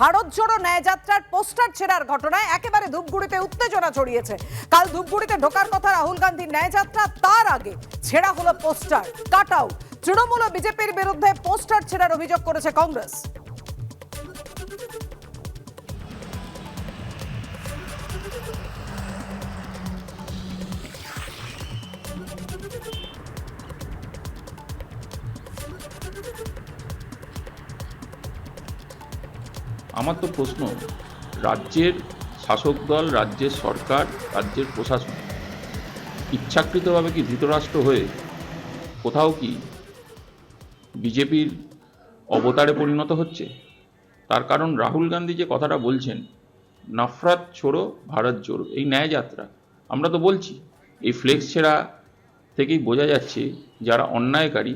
ভারত জোড়ো ন্যায়যাত্রার poster ছেঁড়ার ঘটনায় একেবারে ধূপগুড়িতে উত্তেজনা ছড়িয়েছে। কাল ধূপগুড়িতে ঢোকার কথা রাহুল গান্ধীর ন্যায়যাত্রা, তার আগে ছেঁড়া হলো পোস্টার, কাট তৃণমূল বিজেপির বিরুদ্ধে পোস্টার ছেঁড়ার অভিযোগ করেছে কংগ্রেস। আমার তো প্রশ্ন, রাজ্যের শাসক দল, রাজ্যের সরকার, রাজ্যের প্রশাসন ইচ্ছাকৃতভাবে কি ধৃতরাষ্ট্র হয়ে কোথাও কি বিজেপির অবতারে পরিণত হচ্ছে? তার কারণ রাহুল গান্ধী যে কথাটা বলছেন, নফরত ছোড়ো, ভারত জোড়ো এই ন্যায় যাত্রা। আমরা তো বলছি, এই ফ্লেক্স ছেঁড়া থেকেই বোঝা যাচ্ছে যারা অন্যায়কারী,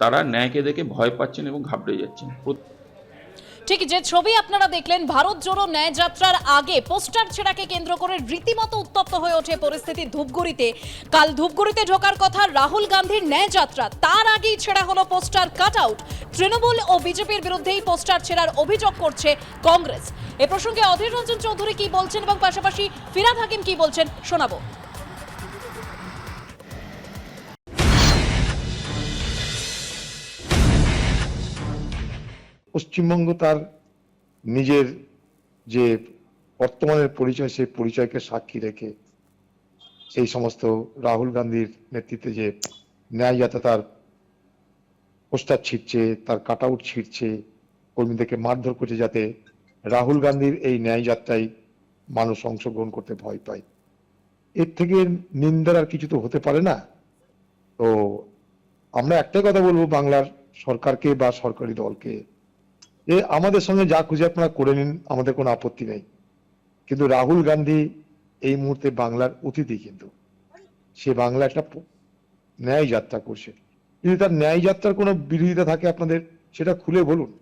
তারা ন্যায়কে দেখে ভয় পাচ্ছেন এবং ঘাবড়ে যাচ্ছেন। ঠিক যে ছবি আপনারা দেখলেন, ভারত জোড়ো ন্যায় যাত্রার আগে পোস্টার ছেঁড়াকে কেন্দ্র করে রীতিমতো উত্তপ্ত হয়ে ওঠে পরিস্থিতি ধূপগুড়িতে। কাল ধূপগুড়িতে ঢোকার কথা রাহুল গান্ধীর ন্যায় যাত্রা, তার আগেই ছেঁড়া হলো পোস্টার কাট আউট। তৃণমূল ও বিজেপির বিরুদ্ধেই পোস্টার ছেঁড়ার অভিযোগ করছে কংগ্রেস। এ প্রসঙ্গে অধীর রঞ্জন চৌধুরী কি বলছেন এবং পাশাপাশি ফিরাদ হাকিম কি বলছেন শোনাবো। পশ্চিমবঙ্গ তার নিজের যে বর্তমানের পরিচয়, সেই পরিচয়কে সাক্ষী রেখে এই সমস্ত রাহুল গান্ধীর নেতৃত্বে যে ন্যায় যাত্রা তার পোস্টার ছিটছে, তার কাট আউট ছিটছে, কর্মীদেরকে মারধর করছে যাতে রাহুল গান্ধীর এই ন্যায় যাত্রায় মানুষ অংশগ্রহণ করতে ভয় পায়। এর থেকে নিন্দার আর কিছু তো হতে পারে না। তো আমরা একটাই কথা বলব, বাংলার সরকারকে বা সরকারি দলকে যে আমাদের সঙ্গে যা খুঁজে আপনারা করে নিন, আমাদের কোনো আপত্তি নেই। কিন্তু রাহুল গান্ধী এই মুহূর্তে বাংলার অতিথি কিন্তু। সে বাংলা একটা ন্যায় যাত্রা করছে। যদি তার ন্যায় যাত্রার কোনো বিরোধিতা থাকে আপনাদের, সেটা খুলে বলুন।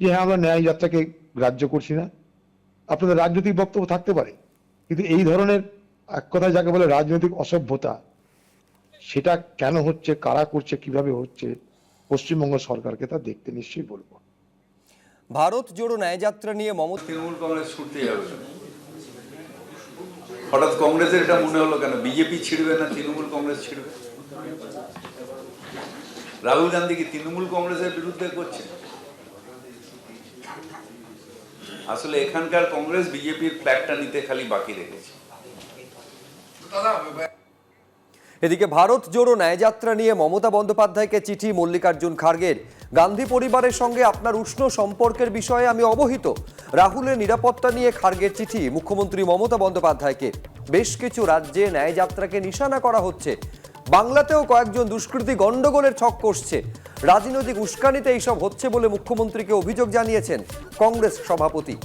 যে হ্যাঁ আমরা ন্যায় যাত্রাকে গ্রাহ্য করছি না। আপনাদের রাজনৈতিক বক্তব্য থাকতে পারে। কিন্তু এই ধরনের এক কথায় যাকে বলে রাজনৈতিক অসভ্যতা, সেটা কেন হচ্ছে, কারা করছে, কীভাবে হচ্ছে, পশ্চিমবঙ্গ সরকারকে তা দেখতে নিশ্চয়ই বলব। ভারত জোড়ো ন্যায়যাত্রা নিয়ে মমতা তৃণমূল কংগ্রেস ছুটতে যাবে হঠাৎ কংগ্রেসের এটা মনে হলো কেন? বিজেপি ছিড়বে না তৃণমূল কংগ্রেস ছিড়বে? রাহুল গান্ধী কি তৃণমূল কংগ্রেসের বিরুদ্ধে করছে? আসলে এখানকার কংগ্রেস বিজেপির ফ্ল্যাগটা নিতে খালি বাকি রেখেছে। এদিকে ভারত জোড়ো ন্যায়যাত্রা নিয়ে মমতা বন্দ্যোপাধ্যায়কে চিঠি মল্লিকার্জুন খার্গের। গান্ধী পরিবারের সঙ্গে আপনার উষ্ণ সম্পর্কের বিষয়ে আমি অবহিত। রাহুলের নিরাপত্তা নিয়ে খার্গের চিঠি মুখ্যমন্ত্রী মমতা বন্দ্যোপাধ্যায়কে। বেশ কিছু রাজ্যে ন্যায়যাত্রাকে নিশানা করা হচ্ছে। বাংলাতেও কয়েকজন দুষ্কৃতী গণ্ডগোলের ছক কষছে। রাজনৈতিক উস্কানিতে এইসব হচ্ছে বলে মুখ্যমন্ত্রীকে অভিযোগ জানিয়েছেন কংগ্রেস সভাপতি।